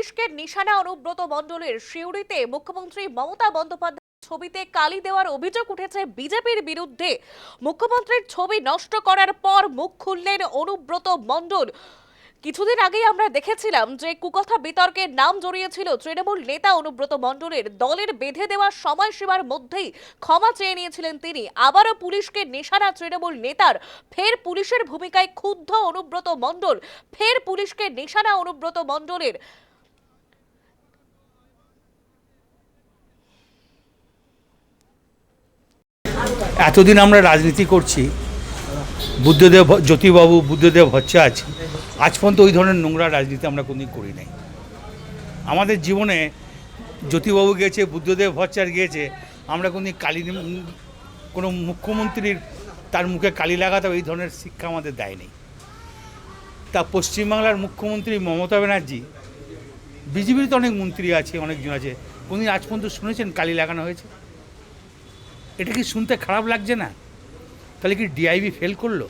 পুলিশকে নিশানা অনুব্রত মণ্ডলের শিউরিতে মুখ্যমন্ত্রী মমতা বন্দ্যোপাধ্যায় ছবিতে কালি দেওয়ার অভিযোগ উঠেছে বিজেপির বিরুদ্ধে। মুখ্যমন্ত্রীর ছবি নষ্ট করার পর মুখ খুললেন অনুব্রত মণ্ডল। কিছুদিন আগেই আমরা দেখেছিলাম যে কুকথা বিতর্কের নাম জড়িয়েছিল তৃণমূল নেতা অনুব্রত মণ্ডলের। দলের বেঁধে দেওয়া সময়সীমার মধ্যেই ক্ষমা চেয়ে নিয়েছিলেন তিনি। আবারও পুলিশকে নিশানা তৃণমূল নেতার। ফের পুলিশের ভূমিকায় ক্ষুব্ধ অনুব্রত মণ্ডল। ফের পুলিশকে নিশানা অনুব্রত মণ্ডলের। এতদিন আমরা রাজনীতি করছি, বুদ্ধদেব জ্যোতিবাবু, বুদ্ধদেব ভট্টাচার্য, আজ পর্যন্ত ওই ধরনের নোংরা রাজনীতি আমরা কোনোদিন করি নাই। আমাদের জীবনে জ্যোতিবাবু গিয়েছে বুদ্ধদেব ভট্টাচার্য গিয়েছে, আমরা কোনোদিন কালী কোনো মুখ্যমন্ত্রীর তার মুখে কালি লাগাতে এই ধরনের শিক্ষা আমাদের দেয়নি। তা পশ্চিমবাংলার মুখ্যমন্ত্রী মমতা ব্যানার্জি, বিজেপির তো অনেক মন্ত্রী আছে, অনেকজন আছে, কোনদিন আজ পর্যন্ত শুনেছেন কালি লাগানো হয়েছে? এটা কি শুনতে খারাপ লাগছে না? তাহলে কি ডিআইবি ফেল করল?